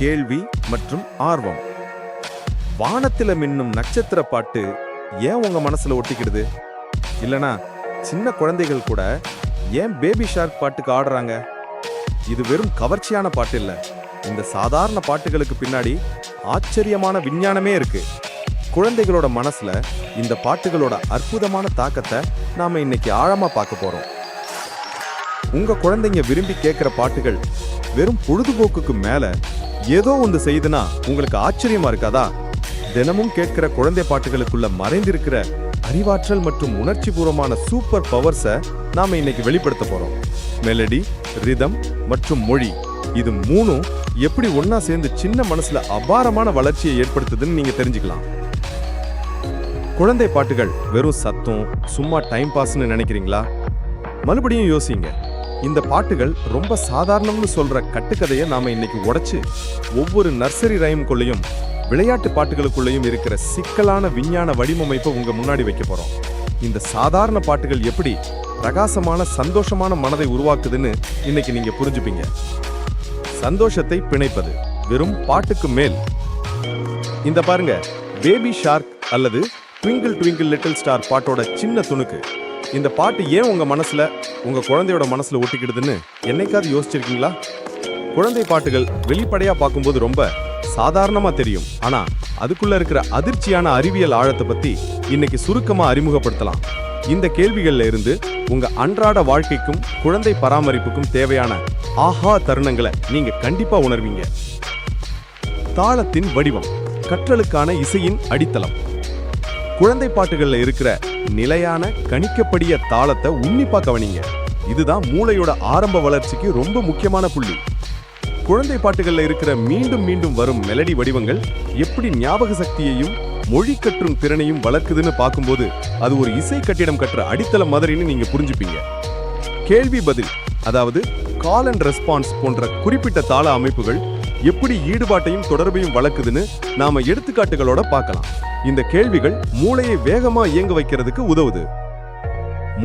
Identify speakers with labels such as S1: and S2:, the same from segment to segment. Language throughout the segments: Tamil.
S1: கேள்வி மற்றும் ஆர்வம். வானத்தில் மின்னும் நட்சத்திர பாட்டு ஏன் உங்க மனசுல ஒட்டிக்கிடுது? இல்லனா சின்ன குழந்தைகள் கூட ஏன் பேபி ஷார்க் பாட்டுக்கு ஆடுறாங்க? இது வெறும் கவர்ச்சியான பாட்டு இல்ல. இந்த சாதாரண பாட்டுகளுக்கு பின்னாடி ஆச்சரியமான விஞ்ஞானமே இருக்கு. குழந்தைகளோட மனசுல இந்த பாட்டுகளோட அற்புதமான தாக்கத்தை நாம இன்னைக்கு ஆழமா பார்க்க போறோம். உங்க குழந்தைங்க விரும்பி கேட்கிற பாட்டுகள் வெறும் பொழுதுபோக்குக்கு மேல ஏதோ ஒன்று செய்துனா உங்களுக்கு ஆச்சரியமா இருக்காதா? தினமும் கேட்கிற குழந்தை பாட்டுகளுக்குள்ள மறைந்திருக்கிற அறிவாற்றல் மற்றும் உணர்ச்சிபூர்வமான சூப்பர் பவர்ஸை நாம இன்னைக்கு வெளிப்படுத்த போகிறோம் மெலடி ரிதம் மற்றும் மொழி. இது மூணும் எப்படி ஒன்றா சேர்ந்து சின்ன மனசுல அபாரமான வளர்ச்சியை ஏற்படுத்துதுன்னு நீங்க தெரிஞ்சுக்கலாம். குழந்தை பாட்டுகள் வெறும் சத்தம் சும்மா டைம் பாஸ்னு நினைக்கிறீங்களா? மறுபடியும் யோசிங்க. இந்த பாட்டுகள் ரொம்ப சாதாரணம்னு சொல்ற கட்டுக்கதையை நாம இன்னைக்கு உடைச்சு ஒவ்வொரு நர்சரி ரைம்குள்ளேயும் விளையாட்டு பாட்டுகளுக்குள்ளேயும் இருக்கிற சிக்கலான விஞ்ஞான வடிவமைப்பை உங்க முன்னாடி வைக்க போறோம். இந்த சாதாரண பாட்டுகள் எப்படி பிரகாசமான சந்தோஷமான மனதை உருவாக்குதுன்னு இன்னைக்கு நீங்க புரிஞ்சுப்பீங்க. சந்தோஷத்தை பிணைப்பது வெறும் பாட்டுக்கு மேல். இந்த பாருங்க பேபி ஷார்க் அல்லது ட்விங்கிள் ட்விங்கிள் லிட்டில் ஸ்டார் பாட்டோட சின்ன துணுக்கு. இந்த பாட்டு ஏன் உங்கள் மனசில் உங்கள் குழந்தையோட மனசில் ஒட்டிக்கிடுதுன்னு என்னைக்காவது யோசிச்சிருக்கீங்களா? குழந்தை பாட்டுகள் வெளிப்படையாக பார்க்கும்போது ரொம்ப சாதாரணமாக தெரியும். ஆனால் அதுக்குள்ளே இருக்கிற அதிர்ச்சியான அறிவியல் ஆழத்தை பற்றி இன்னைக்கு சுருக்கமாக அறிமுகப்படுத்தலாம். இந்த கேள்விகளில் இருந்து உங்கள் அன்றாட வாழ்க்கைக்கும் குழந்தை பராமரிப்புக்கும் தேவையான ஆஹா தருணங்களை நீங்கள் கண்டிப்பாக உணர்வீங்க. தாளத்தின் வடிவம் கற்றலுக்கான இசையின் அடித்தளம். குழந்தை பாட்டுகள்ல இருக்கிற நிலையான கணிக்கப்படிய தாளத்தை உன்னிப்பா கவனிங்க. இதுதான் மூளையோட ஆரம்ப வளர்ச்சிக்கு ரொம்ப முக்கியமான புள்ளி. குழந்தை பாட்டுகள்ல இருக்கிற மீண்டும் மீண்டும் வரும் மெலடி வடிவங்கள் எப்படி ஞாபக சக்தியையும் மொழி கற்றும் திறனையும் வளர்க்குதுன்னு பார்க்கும்போது அது ஒரு இசை கட்டிடம் கட்டுற அடித்தளம் மாதிரின்னு நீங்க புரிஞ்சுப்பீங்க. கேள்வி பதில் அதாவது கால் அண்ட் ரெஸ்பான்ஸ் போன்ற குறிப்பிட்ட தாள அமைப்புகள் எப்படி ஈடுபாட்டையும் தொடர்பையும் வளர்க்குதுன்னு நாம எடுத்துக்காட்டுகளோட பார்க்கலாம். இந்த கேள்விகள் மூளையை வேகமா இயங்க வைக்கிறதுக்கு உதவுது.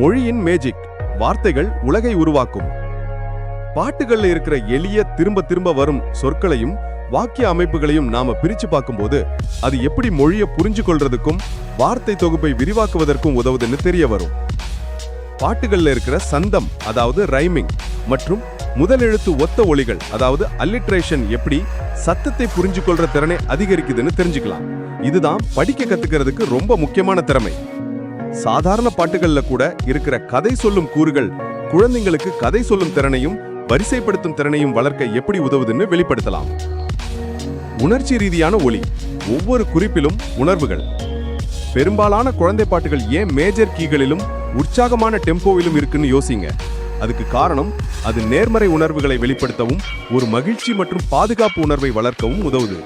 S1: மொழியின் மேஜிக் வார்த்தைகள் உலகை உருவாக்கும். பாட்டுகள்ல இருக்கிற எளிய திரும்ப திரும்ப வரும் சொற்களையும் வாக்கிய அமைப்புகளையும் நாம பிரிச்சு பார்க்கும்போது அது எப்படி மொழியை புரிஞ்சு கொள்றதுக்கும் வார்த்தை தொகுப்பை விரிவாக்குவதற்கும் உதவுதுன்னு தெரிய வரும். பாட்டுகள்ல இருக்கிற சந்தம் அதாவது ரைமிங் மற்றும் முதல் எழுத்து ஒத்த ஒளிகள் அதாவது அல்லிட்ரேஷன் எப்படி சத்தத்தை புரிஞ்சு கொள்ற திறனை அதிகரிக்குதுன்னு தெரிஞ்சுக்கலாம். இதுதான் படிக்க கத்துக்கிறதுக்கு ரொம்ப முக்கியமான திறமை. சாதாரண பாட்டுகள்ல கூட இருக்கிற கதை சொல்லும் கூறுகள் குழந்தைங்களுக்கு கதை சொல்லும் திறனையும் வரிசைப்படுத்தும் திறனையும் வளர்க்க எப்படி உதவுதுன்னு வெளிப்படுத்தலாம். உணர்ச்சி ரீதியான ஒளி ஒவ்வொரு குறிப்பிலும் உணர்வுகள். பெரும்பாலான குழந்தை பாட்டுகள் ஏன் மேஜர் கீகளிலும் உற்சாகமான டெம்போவிலும் இருக்குன்னு யோசிங்க. அதுக்கு காரணம் அது நேர்மறை உணர்வுகளை வெளிப்படுத்தவும் ஒரு மகிழ்ச்சி மற்றும் பாதுகாப்பு உணர்வை வளர்க்கவும் உதவுது.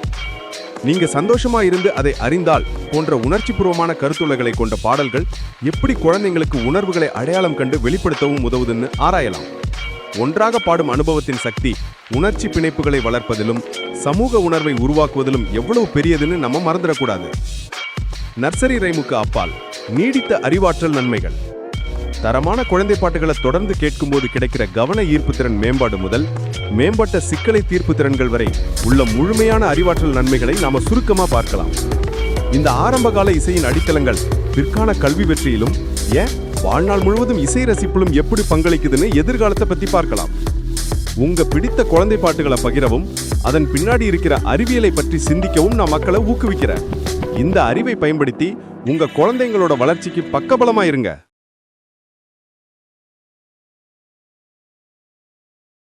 S1: நீங்க சந்தோஷமா இருந்து அதை அறிந்தால் போன்ற உணர்ச்சிபூர்வமான கருத்துளைகளை கொண்ட பாடல்கள் எப்படி குழந்தைங்களுக்கு உணர்வுகளை அடையாளம் கண்டு வெளிப்படுத்தவும் உதவுதுன்னு ஆராயலாம். ஒன்றாக பாடும் அனுபவத்தின் சக்தி உணர்ச்சி பிணைப்புகளை வளர்ப்பதிலும் சமூக உணர்வை உருவாக்குவதிலும் எவ்வளவு பெரியதுன்னு நம்ம மறந்துடக்கூடாது. நர்சரி ரைமுக்கு அப்பால் நீடித்த அறிவாற்றல் நன்மைகள். தரமான குழந்தை பாட்டுகளை தொடர்ந்து கேட்கும்போது கிடைக்கிற கவன ஈர்ப்பு திறன் மேம்பாடு முதல் மேம்பட்ட சிக்கலை தீர்ப்பு திறன்கள் வரை உள்ள முழுமையான அறிவாற்றல் நன்மைகளை நாம சுருக்கமா பார்க்கலாம். இந்த ஆரம்பகால இசையின் அடித்தளங்கள் பிற்கால கல்வி வெற்றியிலும் ஏன் வாழ்நாள் முழுவதும் இசை ரசிப்பிலும் எப்படி பங்களிக்குதுன்னு எதிர்காலத்தை பத்தி பார்க்கலாம். உங்க பிடித்த குழந்தை பாட்டுகளை பகிரவும் அதன் பின்னாடி இருக்கிற அறிவியலை பற்றி சிந்திக்கவும் நான் மக்களை ஊக்குவிக்கிறேன். இந்த அறிவை பயன்படுத்தி உங்க குழந்தைங்களோட வளர்ச்சிக்கு பக்கபலமா இருங்க.